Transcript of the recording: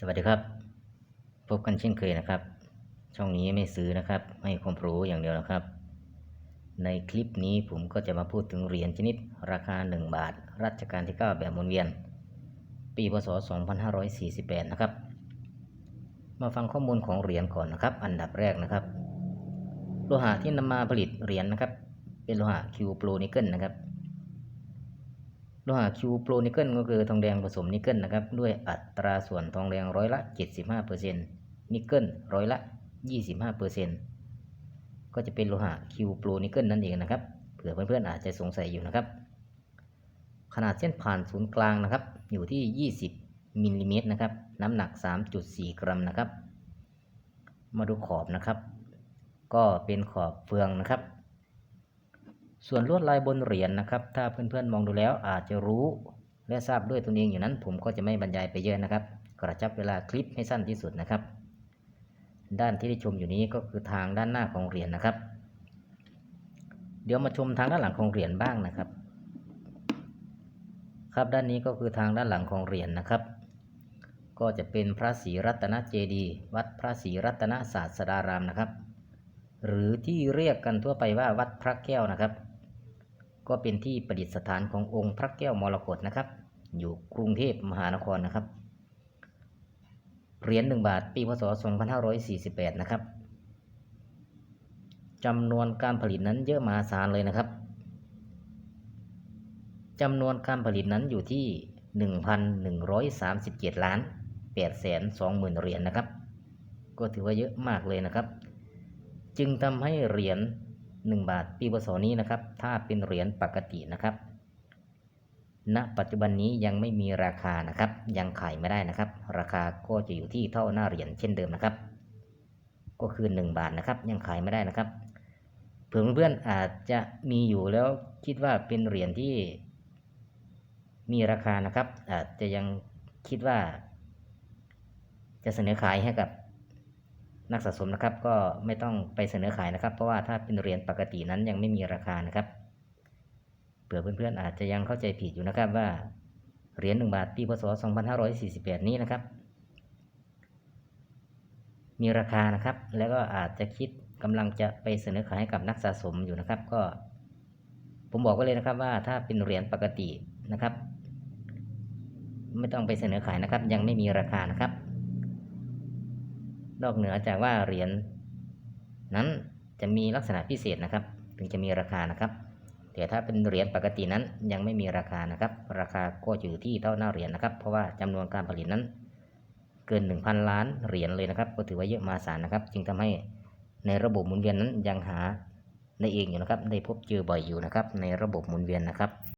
สวัสดีครับ พบกันเช่นเคยนะครับ ช่องนี้ไม่ซื้อนะครับ ให้ความรู้อย่างเดียวนะครับ ในคลิปนี้ผมก็จะมาพูดถึงเหรียญชนิด ราคา 1 บาท รัชกาลที่ 9 แบบหมุนเวียน ปีพศ 2548 นะครับ มาฟังข้อมูลของเหรียญก่อนนะครับ อันดับแรกนะครับ โลหะที่นำมาผลิตเหรียญนะครับ เป็นโลหะคิวโปรนิเกิลนะครับ โลหะคิวโปรนิเกิลก็คือทองแดงผสมนิกเกิลนะครับ ด้วยอัตราส่วนทองแดงร้อยละ 75%นิกเกิลร้อยละ 25%ก็จะเป็นโลหะคิวโปรนิกเกิลนั่นเองนะครับ เผื่อเพื่อนๆอาจจะสงสัยอยู่นะครับ ขนาดเส้นผ่านศูนย์กลางนะครับ อยู่ที่ 20มิลลิเมตรนะครับ น้ำหนัก 3.4 กรัมนะครับ มาดูขอบนะครับ ก็เป็นขอบเฟืองนะครับ ส่วนลวดลายบนเหรียญนะครับ ถ้าเพื่อนๆมองดูแล้วอาจจะรู้และทราบด้วยตนเองอยู่นั้น ผมก็จะไม่บรรยายไปเยอะนะครับ กระชับเวลาคลิปให้สั้นที่สุดนะครับ ด้านที่ได้ชมอยู่นี้ก็คือทางด้านหน้าของเหรียญนะครับ เดี๋ยวมาชมทางด้านหลังของเหรียญบ้างนะครับ ครับด้านนี้ก็คือทางด้านหลังของเหรียญนะครับ ก็จะเป็นพระศรีรัตนเจดีย์วัดพระศรีรัตนศาสดารามนะครับ หรือที่เรียกกันทั่วไปว่าวัดพระแก้วนะครับ ก็เป็นที่ประดิษฐานขององค์พระแก้วมรกตนะครับ อยู่กรุงเทพมหานครนะครับ เหรียญหนึ่งบาทปีพศ 2548 นะครับจำนวนการผลิตนั้นเยอะมหาศาลเลยนะครับจำนวนการผลิตนั้นอยู่ที่ 1,137 ล้าน8แสน20,000เหรียญนะครับ ก็ถือว่าเยอะมากเลยนะครับ จึงทำให้เหรียญ 1 บาท ปีพศนี้นะครับ ถ้าเป็นเหรียญปกตินะครับ ณ ปัจจุบันนี้ยังไม่มีราคานะครับ ยังขายไม่ได้นะครับ ราคาก็จะอยู่ที่เท่าหน้าเหรียญเช่นเดิมนะครับ ก็คือ 1 บาทนะครับ ยังขายไม่ได้นะครับเผื่อเพื่อนๆอาจจะมีอยู่แล้วคิดว่าเป็นเหรียญที่มีราคานะครับ อาจจะยังคิดว่า จะเสนอขายให้กับ นักสะสมนะครับ ก็ไม่ต้องไปเสนอขายนะครับ เพราะว่าถ้าเป็นเหรียญปกตินั้นยังไม่มีราคานะครับเผื่อเพื่อนๆอาจจะยังเข้าใจผิดอยู่นะครับว่าเหรียญ1บาทปีพศ 2548 นี้นะครับ มีราคานะครับ แล้วก็อาจจะคิดกำลังจะไปเสนอขายให้กับนักสะสมอยู่นะครับ ก็ ผมบอกไว้เลยนะครับว่าถ้าเป็นเหรียญปกตินะครับ ไม่ต้องไปเสนอขายนะครับ ยังไม่มีราคานะครับ นอกเหนือจากว่าเหรียญนั้นจะมีลักษณะพิเศษนะครับ ถึงจะมีราคานะครับ แต่ถ้าเป็นเหรียญปกตินั้นยังไม่มีราคานะครับ ราคาก็อยู่ที่เท่าหน้าเหรียญนะครับ เพราะว่าจำนวนการผลิตนั้น เกิน 1,000 ล้านเหรียญเลยนะครับ ก็ถือว่าเยอะมาศาลนะครับ จึงทำให้ในระบบหมุนเวียนนั้นยังหาได้เองอยู่นะครับ ได้พบเจอบ่อยอยู่นะครับ ในระบบหมุนเวียนนะครับ